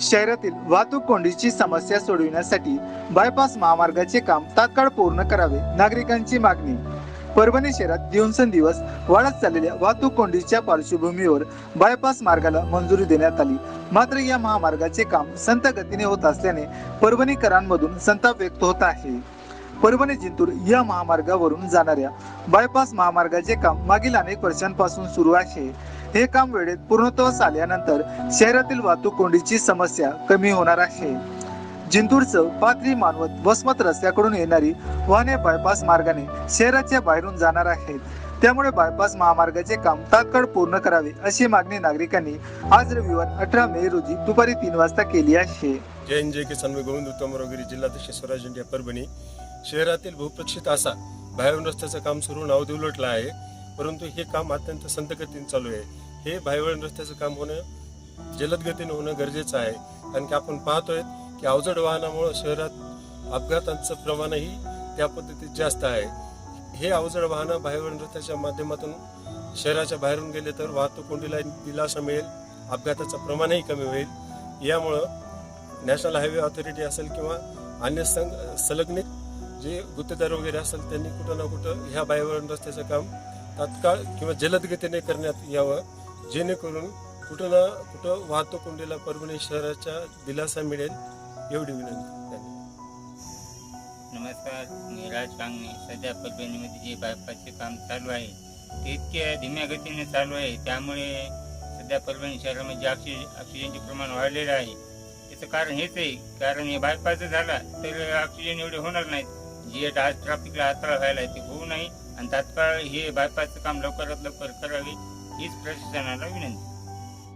शहरातील वाहतूक कोंडीची समस्या सोडविण्यासाठी बायपास महामार्गाचे काम तात्काळ पूर्ण करावे नागरिकांची मागणी. परभणी शहरात दिवसेंदिवस वाढत चाललेल्या वाहतूक कोंडीच्या पार्श्वभूमीवर बायपास मार्गाला मंजुरी देण्यात आली. मात्र या महामार्गाचे काम संत गतीने होत असल्याने परभणीकरांमधून संताप व्यक्त होत आहे. परभणी जिंतूर या महामार्गावरून जाणाऱ्या बायपास महामार्गाचे काम मागील अनेक वर्षांपासून सुरू आहे. हे काम वेळेत पूर्णत्वास आल्यानंतर शहरातील वाहतूक कोंडीची समस्या कमी होणार आहे. जिंतूरचं पाथरी मानवत वसमत रस्त्याकडून येणारी वाहने बायपास मार्गाने शहराच्या बाहेरून जाणार आहेत. त्यामुळे बायपास महामार्गाचे काम तात्काळ पूर्ण करावे अशी मागणी नागरिकांनी आज रविवार अठरा मे रोजी दुपारी तीन वाजता केली आहे. जय जय किसान. गोविंद उत्तमरावगिरी जिल्हाध्यक्ष स्वराज इंडिया परभणी. शहरातील बहुप्रक्षित असा भायवन रस्त्याचं काम सुरू नाव उलटलं आहे. परंतु हे काम अत्यंत संत गतीने चालू आहे. हे भायवळण रस्त्याचं काम होणं जलद गतीने होणं गरजेचं आहे. कारण की आपण पाहतोय की अवजड वाहनामुळं शहरात अपघातांचं प्रमाणही त्या पद्धतीत जास्त आहे. हे अवजड वाहनं भायवळण रस्त्याच्या माध्यमातून शहराच्या बाहेरून गेले तर वाहतूक कोंडीला दिलासा मिळेल अपघाताचं प्रमाणही कमी होईल. यामुळं नॅशनल हायवे ऑथॉरिटी असेल किंवा अन्य संघ संलग्नित जे गुत्तेदार वगैरे असेल त्यांनी कुठं ना कुठं ह्या बाहेरून रस्त्याचं काम तात्काळ किंवा जलदगतीने करण्यात यावं. जेणेकरून कुठं ना कुठं वाहतूक कोंडीला परभणी शहराचा दिलासा मिळेल एवढी विनंती. नमस्कार मी राज कांगणे. सध्या परभणीमध्ये जे बायपासचे काम चालू आहे ते इतक्या धीम्या गतीने चालू आहे. त्यामुळे सध्या परभणी शहरामध्ये ऑक्सिजन ऑक्सिजनचे प्रमाण वाढलेलं आहे. त्याचं कारण हेच आहे. कारण हे बायपास झाला तर ऑक्सिजन एवढे होणार नाहीत. जे आज ट्रॅफिकला हाताळा व्हायला आहे ते होऊ नाही आणि तात्काळ हे बायपासचं काम लवकरात लवकर करावे हीच प्रशासनाला विनंती.